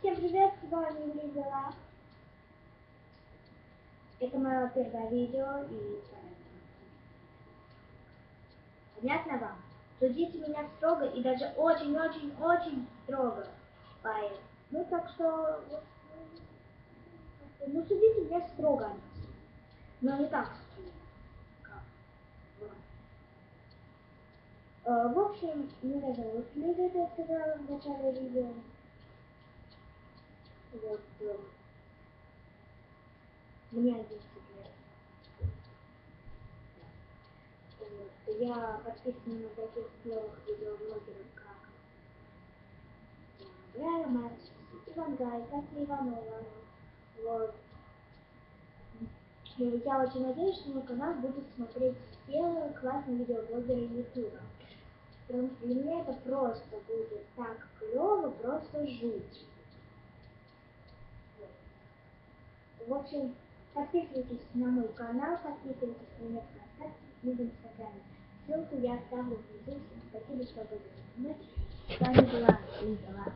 Всем привет, с вами Лиза. Это мое первое видео и Понятно вам? Судите меня строго и даже очень-очень-очень строго. Поэтому, ну так что, вот, ну судите меня строго, но не так как. Э, В общем, меня зовут Лиза, это я сказала в начале видео. Вот. э, 11 лет. Вот. Я подписана на таких клевых видеоблогеров, как Гая Марч, Иван Гай, Катя Иванова. Вот. Я очень надеюсь, что мой канал будут смотреть все классные видеоблогеры Ютуба. Потому что для меня это просто будет так клево, просто жуть. В общем, подписывайтесь на мой канал, подписывайтесь на меня ВКонтакте и в Инстаграме. Ссылку я оставлю внизу. Всем спасибо, что были со мной. С вами была Лиза.